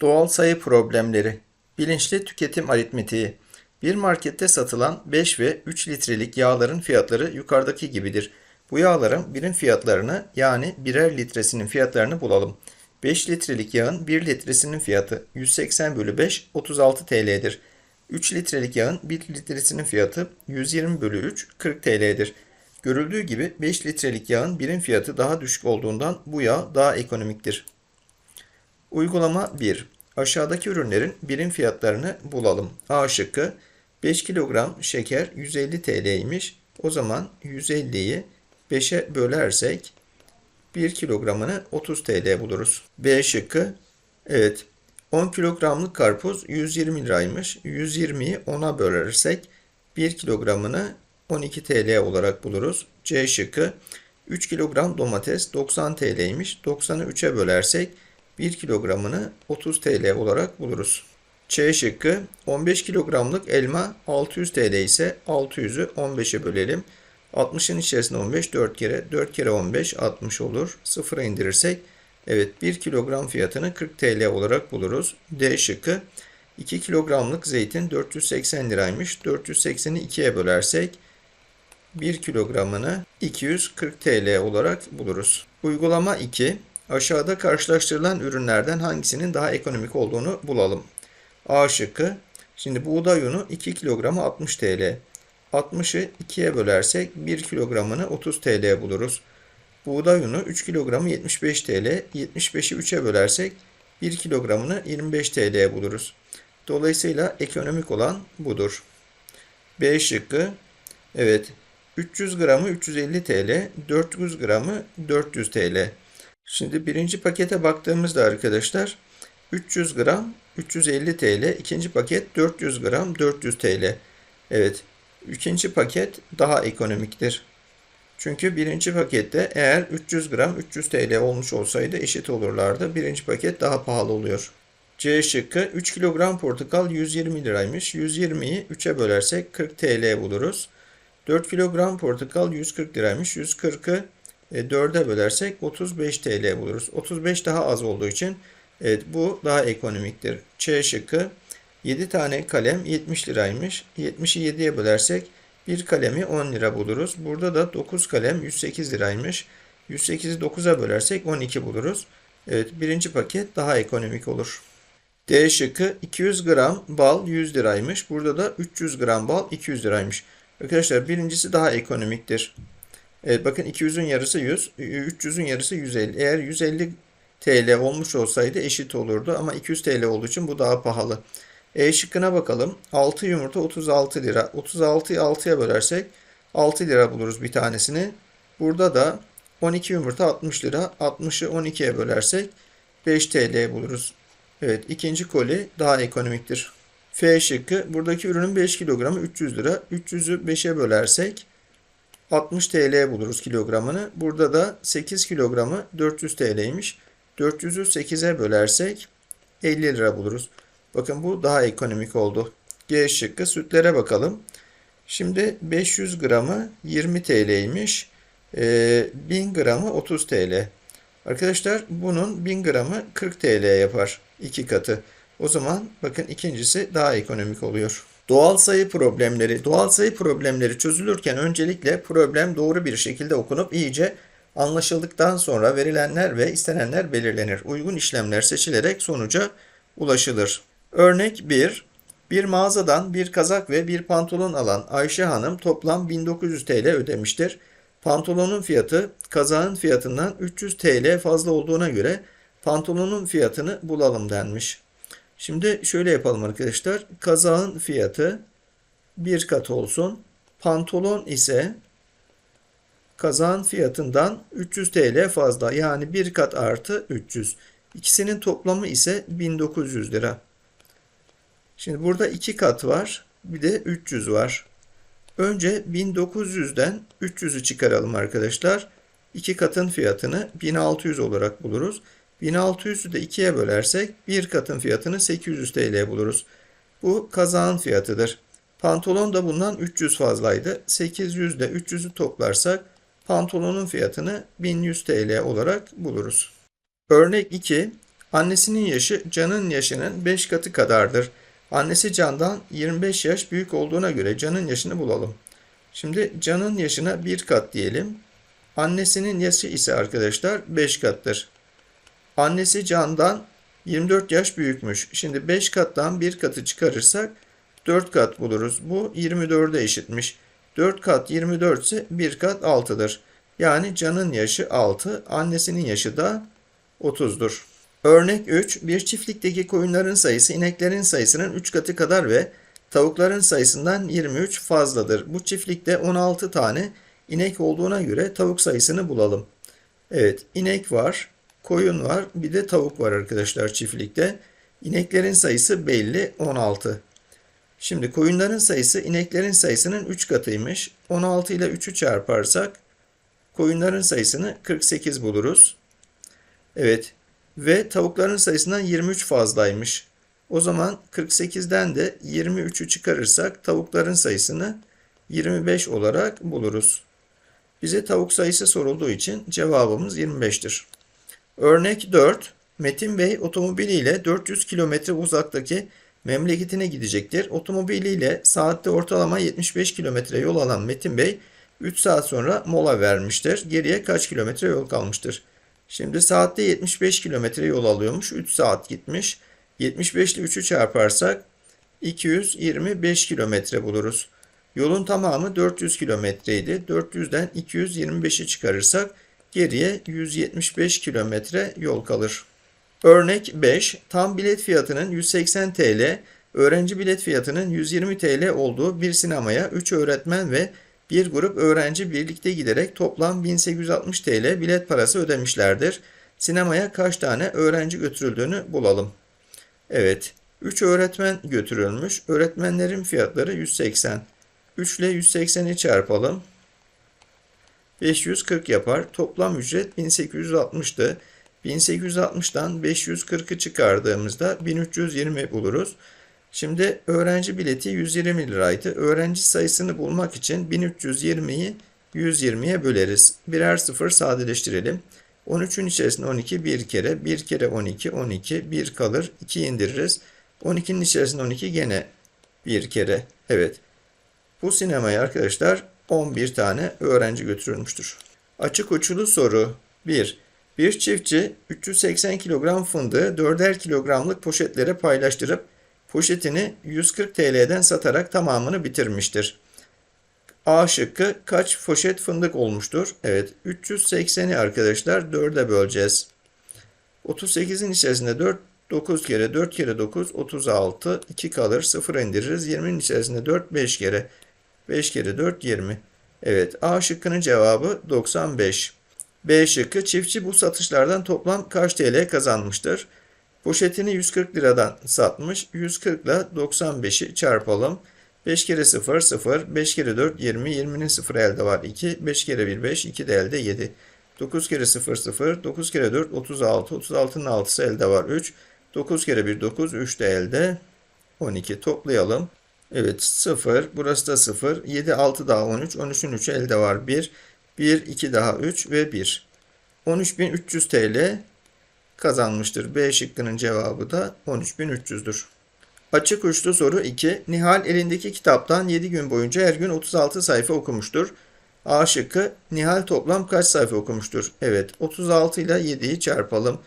Doğal sayı problemleri. Bilinçli tüketim aritmetiği. Bir markette satılan 5 ve 3 litrelik yağların fiyatları yukarıdaki gibidir. Bu yağların birim fiyatlarını yani birer litresinin fiyatlarını bulalım. 5 litrelik yağın 1 litresinin fiyatı 180 bölü 5 36 TL'dir. 3 litrelik yağın 1 litresinin fiyatı 120 bölü 3 40 TL'dir. Görüldüğü gibi 5 litrelik yağın birim fiyatı daha düşük olduğundan bu yağ daha ekonomiktir. Uygulama 1. Aşağıdaki ürünlerin birim fiyatlarını bulalım. A şıkkı 5 kilogram şeker 150 TL'ymiş. O zaman 150'yi 5'e bölersek 1 kilogramını 30 TL buluruz. B şıkkı evet 10 kilogramlık karpuz 120 liraymış. 120'yi 10'a bölersek 1 kilogramını 12 TL olarak buluruz. C şıkkı 3 kilogram domates 90 TL'ymiş. 90'ı 3'e bölersek 1 kilogramını 30 TL olarak buluruz. Ç şıkkı 15 kilogramlık elma 600 TL ise 600'ü 15'e bölelim. 60'ın içerisinde 15 4 kere 4 kere 15 60 olur. Sıfıra indirirsek evet 1 kilogram fiyatını 40 TL olarak buluruz. D şıkkı 2 kilogramlık zeytin 480 liraymış. 480'i 2'ye bölersek 1 kilogramını 240 TL olarak buluruz. Uygulama 2. Aşağıda karşılaştırılan ürünlerden hangisinin daha ekonomik olduğunu bulalım. A şıkkı. Şimdi buğday unu 2 kilogramı 60 TL. 60'ı 2'ye bölersek 1 kilogramını 30 TL buluruz. Buğday unu 3 kilogramı 75 TL. 75'i 3'e bölersek 1 kilogramını 25 TL buluruz. Dolayısıyla ekonomik olan budur. B şıkkı. Evet. 300 gramı 350 TL. 400 gramı 400 TL. Şimdi birinci pakete baktığımızda arkadaşlar 300 gram 350 TL. ikinci paket 400 gram 400 TL. Evet. ikinci paket daha ekonomiktir. Çünkü birinci pakette eğer 300 gram 300 TL olmuş olsaydı eşit olurlardı. Birinci paket daha pahalı oluyor. C şıkkı 3 kilogram portakal 120 liraymış. 120'yi 3'e bölersek 40 TL buluruz. 4 kilogram portakal 140 liraymış. 140'ı 4'e bölersek 35 TL buluruz. 35 daha az olduğu için evet bu daha ekonomiktir. Ç şıkkı 7 tane kalem 70 liraymış. 70'i 7'ye bölersek bir kalemi 10 lira buluruz. Burada da 9 kalem 108 liraymış. 108'i 9'a bölersek 12 buluruz. Evet birinci paket daha ekonomik olur. D şıkkı 200 gram bal 100 liraymış. Burada da 300 gram bal 200 liraymış. Arkadaşlar birincisi daha ekonomiktir. Evet bakın 200'ün yarısı 100, 300'ün yarısı 150. Eğer 150 TL olmuş olsaydı eşit olurdu ama 200 TL olduğu için bu daha pahalı. E şıkkına bakalım. 6 yumurta 36 lira. 36'yı 6'ya bölersek 6 lira buluruz bir tanesini. Burada da 12 yumurta 60 lira. 60'ı 12'ye bölersek 5 TL buluruz. Evet ikinci koli daha ekonomiktir. F şıkkı buradaki ürünün 5 kilogramı 300 lira. 300'ü 5'e bölersek 60 TL buluruz kilogramını. Burada da 8 kilogramı 400 TL'ymiş. 400'ü 8'e bölersek 50 lira buluruz. Bakın bu daha ekonomik oldu. G şıkkı sütlere bakalım. Şimdi 500 gramı 20 TL'ymiş. E, 1000 gramı 30 TL. Arkadaşlar bunun 1000 gramı 40 TL yapar. iki katı. O zaman bakın ikincisi daha ekonomik oluyor. Doğal sayı problemleri. Doğal sayı problemleri çözülürken öncelikle problem doğru bir şekilde okunup iyice anlaşıldıktan sonra verilenler ve istenenler belirlenir. Uygun işlemler seçilerek sonuca ulaşılır. Örnek 1. Bir mağazadan bir kazak ve bir pantolon alan Ayşe Hanım toplam 1900 TL ödemiştir. Pantolonun fiyatı kazağın fiyatından 300 TL fazla olduğuna göre pantolonun fiyatını bulalım denmiş. Şimdi şöyle yapalım arkadaşlar. Kazağın fiyatı bir kat olsun. Pantolon ise kazağın fiyatından 300 TL fazla. Yani bir kat artı 300. İkisinin toplamı ise 1900 lira. Şimdi burada iki kat var. Bir de 300 var. Önce 1900'den 300'ü çıkaralım arkadaşlar. İki katın fiyatını 1600 olarak buluruz. 1600'ü de 2'ye bölersek bir katın fiyatını 800 TL buluruz. Bu kazağın fiyatıdır. Pantolon da bundan 300 fazlaydı. 800 ile 300'ü toplarsak pantolonun fiyatını 1100 TL olarak buluruz. Örnek 2. Annesinin yaşı Can'ın yaşının 5 katı kadardır. Annesi Can'dan 25 yaş büyük olduğuna göre Can'ın yaşını bulalım. Şimdi Can'ın yaşına 1 kat diyelim. Annesinin yaşı ise arkadaşlar 5 kattır. Annesi Can'dan 24 yaş büyükmüş. Şimdi 5 kattan 1 katı çıkarırsak 4 kat buluruz. Bu 24'e eşitmiş. 4 kat 24 ise 1 kat 6'dır. Yani Can'ın yaşı 6, annesinin yaşı da 30'dur. Örnek 3. Bir çiftlikteki koyunların sayısı ineklerin sayısının 3 katı kadar ve tavukların sayısından 23 fazladır. Bu çiftlikte 16 tane inek olduğuna göre tavuk sayısını bulalım. Evet, inek var, koyun var, bir de tavuk var arkadaşlar çiftlikte. İneklerin sayısı belli 16. Şimdi koyunların sayısı ineklerin sayısının 3 katıymış. 16 ile 3'ü çarparsak koyunların sayısını 48 buluruz. Evet ve tavukların sayısından 23 fazlaymış. O zaman 48'den de 23'ü çıkarırsak tavukların sayısını 25 olarak buluruz. Bize tavuk sayısı sorulduğu için cevabımız 25'tir. Örnek 4. Metin Bey otomobiliyle 400 kilometre uzaktaki memleketine gidecektir. Otomobiliyle saatte ortalama 75 kilometre yol alan Metin Bey 3 saat sonra mola vermiştir. Geriye kaç kilometre yol kalmıştır? Şimdi saatte 75 kilometre yol alıyormuş. 3 saat gitmiş. 75 ile 3'ü çarparsak 225 kilometre buluruz. Yolun tamamı 400 kilometreydi. 400'den 225'i çıkarırsak geriye 175 kilometre yol kalır. Örnek 5. Tam bilet fiyatının 180 TL, öğrenci bilet fiyatının 120 TL olduğu bir sinemaya 3 öğretmen ve bir grup öğrenci birlikte giderek toplam 1860 TL bilet parası ödemişlerdir. Sinemaya kaç tane öğrenci götürüldüğünü bulalım. Evet, 3 öğretmen götürülmüş. Öğretmenlerin fiyatları 180. 3 ile 180'i çarpalım. 540 yapar. Toplam ücret 1860'tı. 1860'dan 540'ı çıkardığımızda 1320 buluruz. Şimdi öğrenci bileti 120 liraydı. Öğrenci sayısını bulmak için 1320'yi 120'ye böleriz. Birer sıfır sadeleştirelim. 13'ün içerisinde 12 bir kere, bir kere 12, 12, 1 kalır, 2 indiririz. 12'nin içerisinde 12 gene bir kere. Evet. Bu sinemaya arkadaşlar 11 tane öğrenci götürülmüştür. Açık uçulu soru 1. Bir çiftçi 380 kilogram fındığı 4'er kilogramlık poşetlere paylaştırıp poşetini 140 TL'den satarak tamamını bitirmiştir. A şıkkı kaç poşet fındık olmuştur? Evet 380'i arkadaşlar 4'e böleceğiz. 38'in içerisinde 4 9 kere 4 kere 9 36 2 kalır 0 indiririz. 20'nin içerisinde 4 5 kere 5 kere 4 20. Evet A şıkkının cevabı 95. B şıkkı çiftçi bu satışlardan toplam kaç TL kazanmıştır? Poşetini 140 liradan satmış. 140 ile 95'i çarpalım. 5 kere 0 0, 5 kere 4 20, 20'nin 0 elde var 2, 5 kere 1 5, 2 de elde 7. 9 kere 0 0, 9 kere 4 36, 36'nın 6'sı elde var 3. 9 kere 1 9, 3 de elde 12 toplayalım. Evet 0, burası da 0, 7 6 daha 13, 13'ün 3'ü elde var 1. 1, 2 daha 3 ve 1. 13.300 TL kazanmıştır. B şıkkının cevabı da 13.300'dür. Açık uçlu soru 2. Nihal elindeki kitaptan 7 gün boyunca her gün 36 sayfa okumuştur. A şıkkı Nihal toplam kaç sayfa okumuştur? Evet 36 ile 7'yi çarpalım.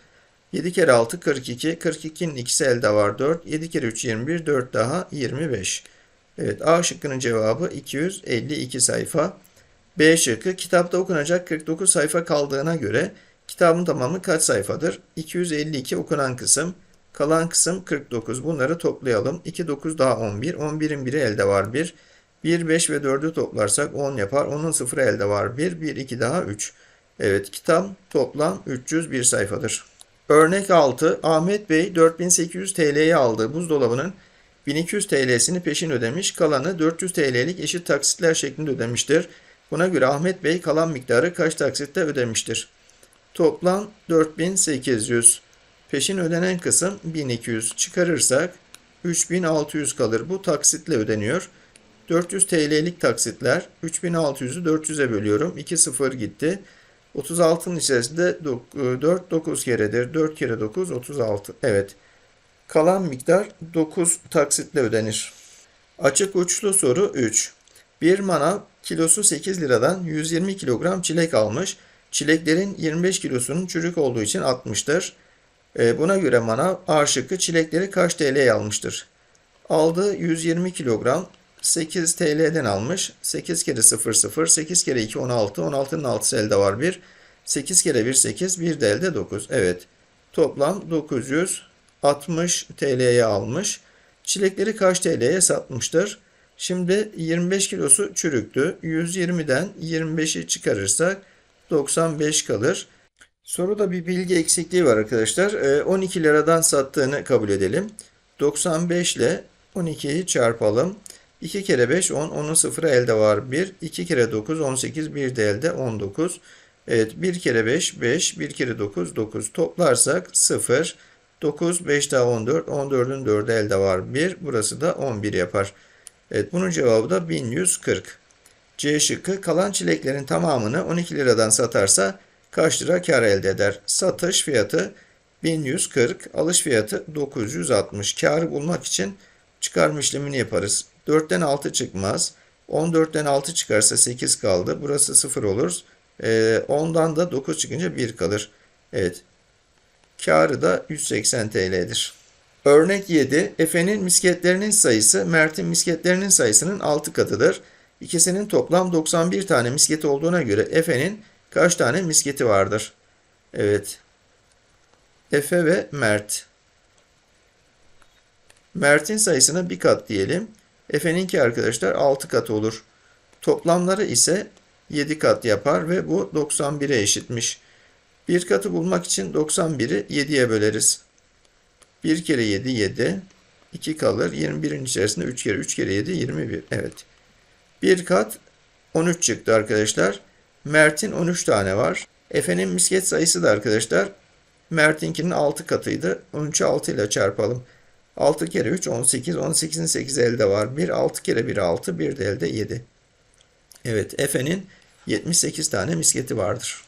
7 kere 6 42. 42'nin ikisi elde var 4. 7 kere 3 21. 4 daha 25. Evet A şıkkının cevabı 252 sayfa. B şıkkı kitapta okunacak 49 sayfa kaldığına göre kitabın tamamı kaç sayfadır? 252 okunan kısım, kalan kısım 49. Bunları toplayalım. 2 9 daha 11. 11'in biri elde var 1. 1 5 ve 4'ü toplarsak 10 yapar. Onun sıfırı elde var 1. 1 2 daha 3. Evet kitap toplam 301 sayfadır. Örnek 6. Ahmet Bey 4800 TL'ye aldığı buzdolabının 1200 TL'sini peşin ödemiş, kalanı 400 TL'lik eşit taksitler şeklinde ödemiştir. Buna göre Ahmet Bey kalan miktarı kaç taksitte ödemiştir? Toplam 4800. Peşin ödenen kısım 1200 çıkarırsak 3600 kalır. Bu taksitle ödeniyor. 400 TL'lik taksitler 3600'ü 400'e bölüyorum. 2 sıfır gitti. 36'nın içerisinde 4 9 keredir. 4 kere 9 36. Evet. Kalan miktar 9 taksitle ödenir. Açık uçlu soru 3. Bir manav kilosu 8 liradan 120 kilogram çilek almış. Çileklerin 25 kilosunun çürük olduğu için 60'tır. E, buna göre manav A şıkkı çilekleri kaç TL'ye almıştır? Aldığı 120 kilogram 8 TL'den almış. 8 kere 0 0, 8 kere 2 16, 16'nın 6'sı elde var 1. 8 kere 1 8, 1 de elde 9. Evet. Toplam 960 TL'ye almış. Çilekleri kaç TL'ye satmıştır? Şimdi 25 kilosu çürüktü. 120'den 25'i çıkarırsak 95 kalır. Soruda bir bilgi eksikliği var arkadaşlar. Ee, 12 liradan sattığını kabul edelim. 95 ile 12'yi çarpalım. 2 kere 5 10, 10'un sıfırı elde var 1. 2 kere 9 18, 1 de elde 19. Evet 1 kere 5 5, 1 kere 9 9. Toplarsak 0, 9, 5 daha 14, 14'ün 4'ü elde var 1. Burası da 11 yapar. Evet bunun cevabı da 1140. C şıkkı kalan çileklerin tamamını 12 liradan satarsa kaç lira kar elde eder? Satış fiyatı 1140, alış fiyatı 960. Karı bulmak için çıkarma işlemini yaparız. 4'ten 6 çıkmaz. 14'ten 6 çıkarsa 8 kaldı. Burası 0 olur. Ee, 10'dan da 9 çıkınca 1 kalır. Evet. Karı da 180 TL'dir. Örnek 7. Efe'nin misketlerinin sayısı Mert'in misketlerinin sayısının 6 katıdır. İkisinin toplam 91 tane misketi olduğuna göre Efe'nin kaç tane misketi vardır? Evet. Efe ve Mert. Mert'in sayısına bir kat diyelim. Efe'ninki arkadaşlar 6 kat olur. Toplamları ise 7 kat yapar ve bu 91'e eşitmiş. Bir katı bulmak için 91'i 7'ye böleriz. 1 kere 7 7. 2 kalır. 21'in içerisinde 3 kere 3 kere 7 21. Evet. Bir kat 13 çıktı arkadaşlar. Mert'in 13 tane var. Efe'nin misket sayısı da arkadaşlar Mert'inkinin 6 katıydı. 13'ü 6 ile çarpalım. 6 kere 3 18. 18'in 8 elde var. 1 6 kere 1 6. 1 de elde 7. Evet Efe'nin 78 tane misketi vardır.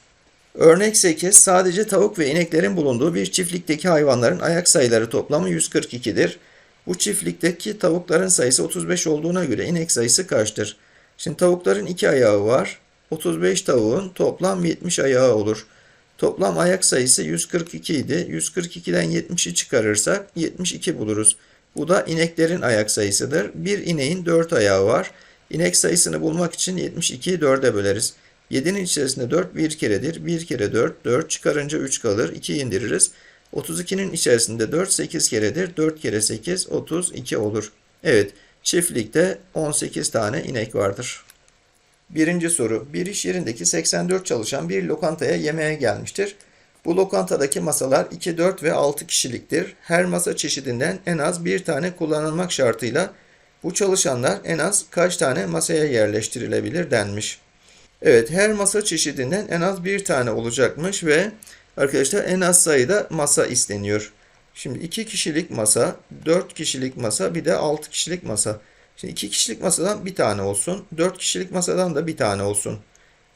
Örnek 8. Sadece tavuk ve ineklerin bulunduğu bir çiftlikteki hayvanların ayak sayıları toplamı 142'dir. Bu çiftlikteki tavukların sayısı 35 olduğuna göre inek sayısı kaçtır? Şimdi tavukların 2 ayağı var. 35 tavuğun toplam 70 ayağı olur. Toplam ayak sayısı 142 idi. 142'den 70'i çıkarırsak 72 buluruz. Bu da ineklerin ayak sayısıdır. Bir ineğin 4 ayağı var. İnek sayısını bulmak için 72'yi 4'e böleriz. 7'nin içerisinde 4 bir keredir. 1 kere 4, 4 çıkarınca 3 kalır. 2 indiririz. 32'nin içerisinde 4 8 keredir. 4 kere 8 32 olur. Evet çiftlikte 18 tane inek vardır. Birinci soru. Bir iş yerindeki 84 çalışan bir lokantaya yemeğe gelmiştir. Bu lokantadaki masalar 2, 4 ve 6 kişiliktir. Her masa çeşidinden en az bir tane kullanılmak şartıyla bu çalışanlar en az kaç tane masaya yerleştirilebilir denmiş. Evet her masa çeşidinden en az bir tane olacakmış ve arkadaşlar en az sayıda masa isteniyor. Şimdi 2 kişilik masa, 4 kişilik masa bir de 6 kişilik masa. Şimdi 2 kişilik masadan bir tane olsun. 4 kişilik masadan da bir tane olsun.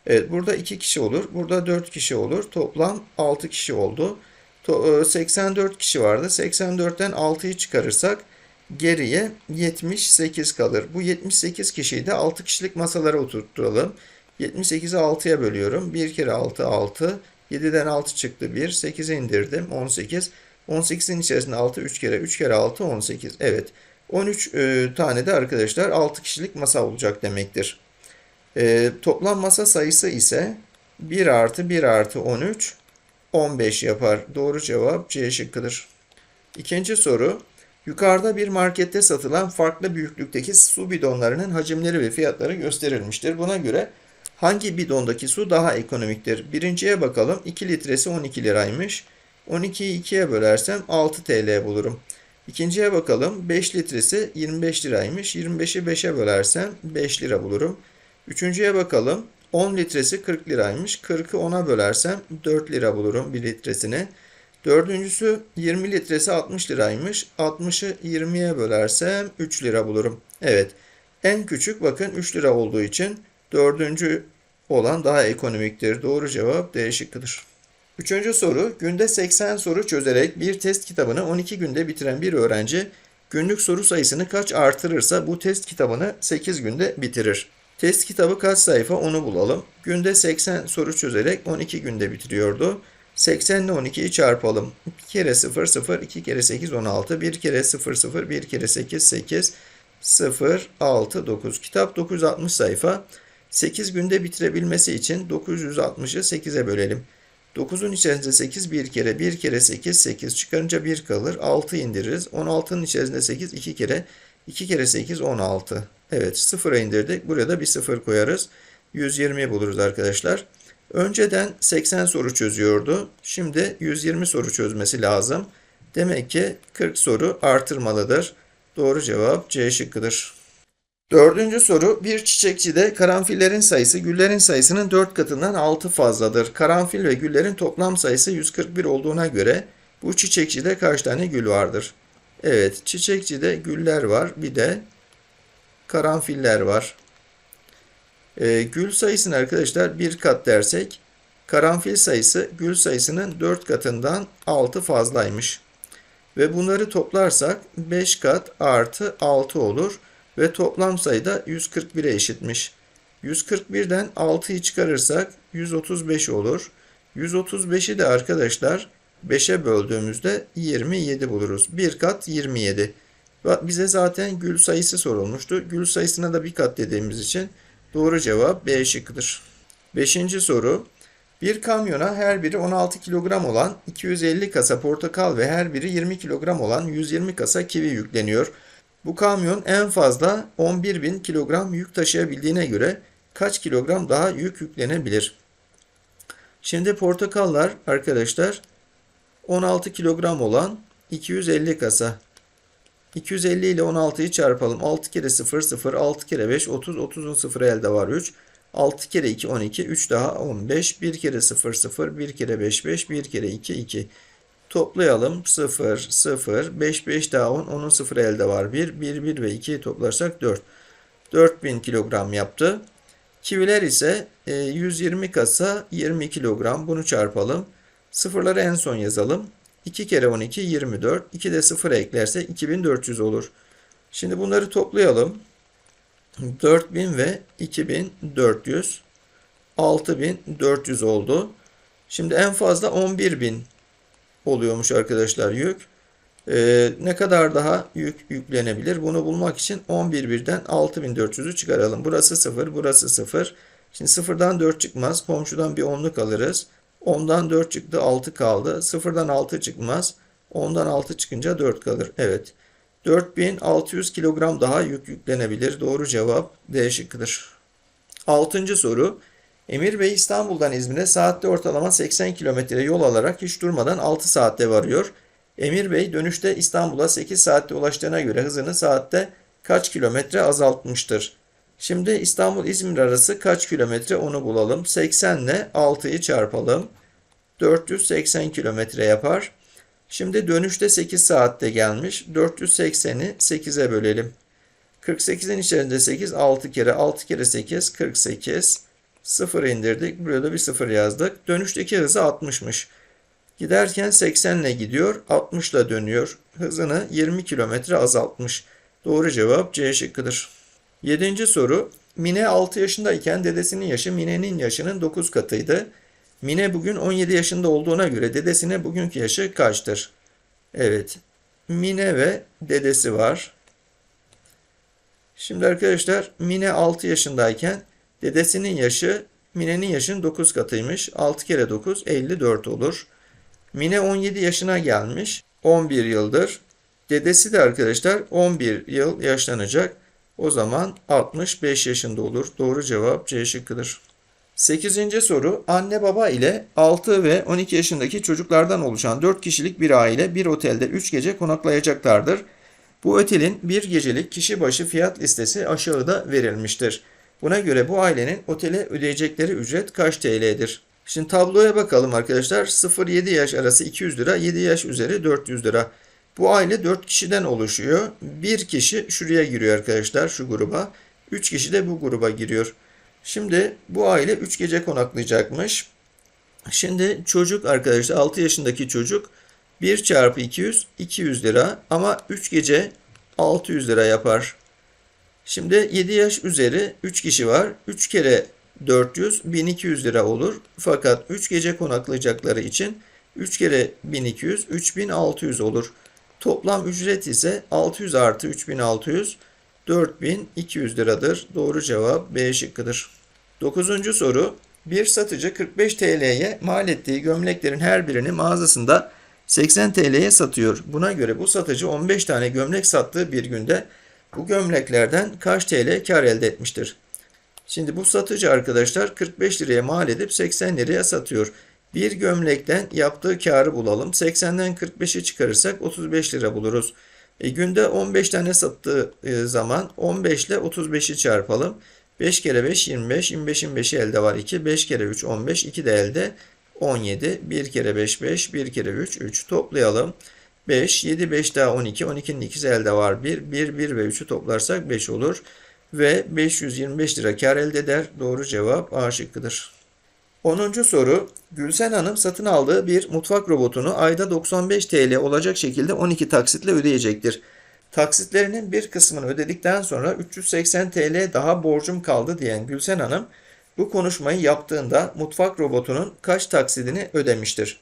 Evet burada 2 kişi olur. Burada 4 kişi olur. Toplam 6 kişi oldu. 84 kişi vardı. 84'ten 6'yı çıkarırsak geriye 78 kalır. Bu 78 kişiyi de 6 kişilik masalara oturtturalım. 78'i 6'ya bölüyorum. 1 kere 6 6. 7'den 6 çıktı 1. 8'e indirdim. 18. 18'in içerisinde 6 3 kere 3 kere 6 18. Evet. 13 e, tane de arkadaşlar 6 kişilik masa olacak demektir. E, toplam masa sayısı ise 1 artı 1 artı 13 15 yapar. Doğru cevap C şıkkıdır. İkinci soru. Yukarıda bir markette satılan farklı büyüklükteki su bidonlarının hacimleri ve fiyatları gösterilmiştir. Buna göre hangi bidondaki su daha ekonomiktir? Birinciye bakalım. 2 litresi 12 liraymış. 12'yi 2'ye bölersem 6 TL bulurum. İkinciye bakalım. 5 litresi 25 liraymış. 25'i 5'e bölersem 5 lira bulurum. Üçüncüye bakalım. 10 litresi 40 liraymış. 40'ı 10'a bölersem 4 lira bulurum 1 litresine. Dördüncüsü 20 litresi 60 liraymış. 60'ı 20'ye bölersem 3 lira bulurum. Evet. En küçük bakın 3 lira olduğu için dördüncü olan daha ekonomiktir. Doğru cevap D şıkkıdır. Üçüncü soru. Günde 80 soru çözerek bir test kitabını 12 günde bitiren bir öğrenci günlük soru sayısını kaç artırırsa bu test kitabını 8 günde bitirir. Test kitabı kaç sayfa onu bulalım. Günde 80 soru çözerek 12 günde bitiriyordu. 80 ile 12'yi çarpalım. 2 kere 0 0, 2 kere 8 16, 1 kere 0 0, 1 kere 8 8, 0 6 9. Kitap 960 sayfa. 8 günde bitirebilmesi için 960'ı 8'e bölelim. 9'un içerisinde 8 bir kere, 1 kere 8, 8 çıkarınca 1 kalır. 6 indiririz. 16'nın içerisinde 8 2 kere, 2 kere 8 16. Evet 0'a indirdik. Buraya da bir 0 koyarız. 120 buluruz arkadaşlar. Önceden 80 soru çözüyordu. Şimdi 120 soru çözmesi lazım. Demek ki 40 soru artırmalıdır. Doğru cevap C şıkkıdır. Dördüncü soru. Bir çiçekçide karanfillerin sayısı güllerin sayısının 4 katından 6 fazladır. Karanfil ve güllerin toplam sayısı 141 olduğuna göre bu çiçekçide kaç tane gül vardır? Evet, çiçekçide güller var. Bir de karanfiller var. Ee, gül sayısını arkadaşlar bir kat dersek karanfil sayısı gül sayısının 4 katından 6 fazlaymış. Ve bunları toplarsak 5 kat artı 6 olur ve toplam sayıda 141'e eşitmiş. 141'den 6'yı çıkarırsak 135 olur. 135'i de arkadaşlar 5'e böldüğümüzde 27 buluruz. Bir kat 27. Bize zaten gül sayısı sorulmuştu. Gül sayısına da bir kat dediğimiz için doğru cevap B şıkkıdır. Beşinci soru. Bir kamyona her biri 16 kilogram olan 250 kasa portakal ve her biri 20 kilogram olan 120 kasa kivi yükleniyor. Bu kamyon en fazla 11.000 kilogram yük taşıyabildiğine göre kaç kilogram daha yük yüklenebilir? Şimdi portakallar arkadaşlar 16 kilogram olan 250 kasa. 250 ile 16'yı çarpalım. 6 kere 0 0, 6 kere 5 30, 30'un 0 elde var 3. 6 kere 2 12, 3 daha 15, 1 kere 0 0, 1 kere 5 5, 1 kere 2 2. Toplayalım 0 0, 5 5 daha 10, onun 0 elde var 1, 1 1 ve 2'yi toplarsak 4. 4000 kilogram yaptı. Kiviler ise 120 kasa 20 kilogram. Bunu çarpalım. Sıfırları en son yazalım. 2 kere 12 24. 2 de 0 eklerse 2400 olur. Şimdi bunları toplayalım. 4000 ve 2400 6400 oldu. Şimdi en fazla 11000 oluyormuş arkadaşlar yük. Ee, ne kadar daha yük yüklenebilir? Bunu bulmak için 11 birden 6400'ü çıkaralım. Burası 0, burası 0. Şimdi 0'dan 4 çıkmaz. Komşudan bir 10'luk alırız. 10'dan 4 çıktı 6 kaldı. 0'dan 6 çıkmaz. 10'dan 6 çıkınca 4 kalır. Evet. 4600 kilogram daha yük yüklenebilir. Doğru cevap D şıkkıdır. 6. soru. Emir Bey İstanbul'dan İzmir'e saatte ortalama 80 kilometre yol alarak hiç durmadan 6 saatte varıyor. Emir Bey dönüşte İstanbul'a 8 saatte ulaştığına göre hızını saatte kaç kilometre azaltmıştır? Şimdi İstanbul-İzmir arası kaç kilometre onu bulalım. 80 ile 6'yı çarpalım. 480 kilometre yapar. Şimdi dönüşte 8 saatte gelmiş. 480'i 8'e bölelim. 48'in içerisinde 8 6 kere 6 kere 8 48. 0 indirdik. Buraya da bir 0 yazdık. Dönüşteki hızı 60'mış. Giderken 80 ile gidiyor. 60 ile dönüyor. Hızını 20 kilometre azaltmış. Doğru cevap C şıkkıdır. 7. soru. Mine 6 yaşındayken dedesinin yaşı Mine'nin yaşının 9 katıydı. Mine bugün 17 yaşında olduğuna göre dedesine bugünkü yaşı kaçtır? Evet. Mine ve dedesi var. Şimdi arkadaşlar Mine 6 yaşındayken dedesinin yaşı Mine'nin yaşının 9 katıymış. 6 kere 9 54 olur. Mine 17 yaşına gelmiş. 11 yıldır. Dedesi de arkadaşlar 11 yıl yaşlanacak. O zaman 65 yaşında olur. Doğru cevap C şıkkıdır. 8. soru anne baba ile 6 ve 12 yaşındaki çocuklardan oluşan 4 kişilik bir aile bir otelde 3 gece konaklayacaklardır. Bu otelin bir gecelik kişi başı fiyat listesi aşağıda verilmiştir. Buna göre bu ailenin otele ödeyecekleri ücret kaç TL'dir? Şimdi tabloya bakalım arkadaşlar. 0-7 yaş arası 200 lira, 7 yaş üzeri 400 lira. Bu aile 4 kişiden oluşuyor. Bir kişi şuraya giriyor arkadaşlar şu gruba. 3 kişi de bu gruba giriyor. Şimdi bu aile 3 gece konaklayacakmış. Şimdi çocuk arkadaşlar 6 yaşındaki çocuk 1 çarpı 200 200 lira ama 3 gece 600 lira yapar. Şimdi 7 yaş üzeri 3 kişi var. 3 kere 400 1200 lira olur. Fakat 3 gece konaklayacakları için 3 kere 1200 3600 olur. Toplam ücret ise 600 artı 3600 4200 liradır. Doğru cevap B şıkkıdır. 9. soru. Bir satıcı 45 TL'ye mal ettiği gömleklerin her birini mağazasında 80 TL'ye satıyor. Buna göre bu satıcı 15 tane gömlek sattığı bir günde bu gömleklerden kaç TL kar elde etmiştir? Şimdi bu satıcı arkadaşlar 45 liraya mal edip 80 liraya satıyor. Bir gömlekten yaptığı karı bulalım. 80'den 45'i çıkarırsak 35 lira buluruz. E, günde 15 tane sattığı e, zaman 15 ile 35'i çarpalım. 5 kere 5 25. 25'in 5'i elde var 2. 5 kere 3 15. 2 de elde 17. 1 kere 5 5. 1 kere 3 3. Toplayalım. 5, 7, 5 daha 12. 12'nin ikisi elde var 1. 1, 1 ve 3'ü toplarsak 5 olur. Ve 525 lira kar elde eder. Doğru cevap A şıkkıdır. 10. soru. Gülsen Hanım satın aldığı bir mutfak robotunu ayda 95 TL olacak şekilde 12 taksitle ödeyecektir. Taksitlerinin bir kısmını ödedikten sonra 380 TL daha borcum kaldı diyen Gülsen Hanım bu konuşmayı yaptığında mutfak robotunun kaç taksidini ödemiştir?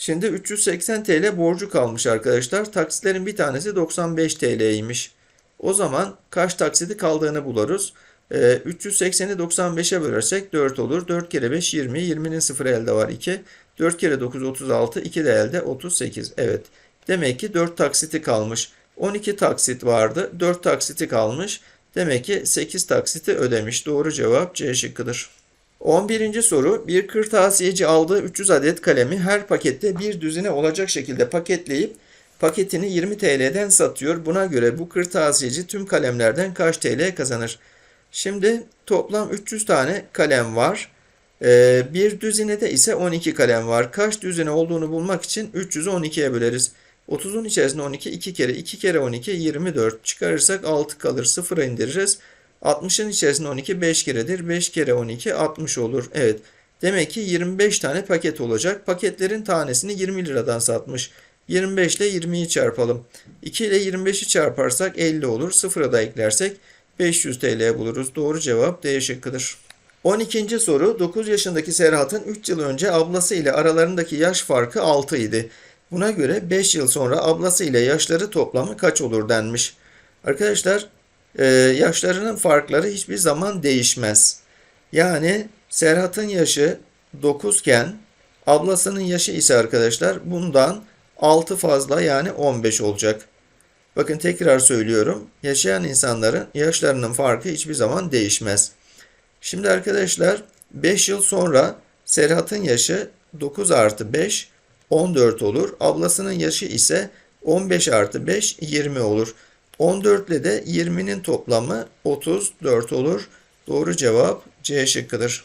Şimdi 380 TL borcu kalmış arkadaşlar. Taksitlerin bir tanesi 95 TL'ymiş. O zaman kaç taksidi kaldığını buluruz. Ee, 380'i 95'e bölersek 4 olur. 4 kere 5 20. 20'nin 0 elde var 2. 4 kere 9 36. 2 de elde 38. Evet. Demek ki 4 taksiti kalmış. 12 taksit vardı. 4 taksiti kalmış. Demek ki 8 taksiti ödemiş. Doğru cevap C şıkkıdır. 11. soru. Bir kırtasiyeci aldığı 300 adet kalemi her pakette bir düzine olacak şekilde paketleyip paketini 20 TL'den satıyor. Buna göre bu kırtasiyeci tüm kalemlerden kaç TL kazanır? Şimdi toplam 300 tane kalem var. Ee, bir düzinede ise 12 kalem var. Kaç düzine olduğunu bulmak için 300'ü 12'ye böleriz. 30'un içerisinde 12 2 kere 2 kere 12 24 çıkarırsak 6 kalır 0'a indiririz. 60'ın içerisinde 12 5 keredir. 5 kere 12 60 olur. Evet. Demek ki 25 tane paket olacak. Paketlerin tanesini 20 liradan satmış. 25 ile 20'yi çarpalım. 2 ile 25'i çarparsak 50 olur. 0'a da eklersek 500 TL buluruz. Doğru cevap D şıkkıdır. 12. soru 9 yaşındaki Serhat'ın 3 yıl önce ablası ile aralarındaki yaş farkı 6 idi. Buna göre 5 yıl sonra ablası ile yaşları toplamı kaç olur denmiş. Arkadaşlar e, yaşlarının farkları hiçbir zaman değişmez. Yani Serhat'ın yaşı 9 iken ablasının yaşı ise arkadaşlar bundan 6 fazla yani 15 olacak. Bakın tekrar söylüyorum. Yaşayan insanların yaşlarının farkı hiçbir zaman değişmez. Şimdi arkadaşlar 5 yıl sonra Serhat'ın yaşı 9 artı 5 14 olur. Ablasının yaşı ise 15 artı 5 20 olur. 14 ile de 20'nin toplamı 34 olur. Doğru cevap C şıkkıdır.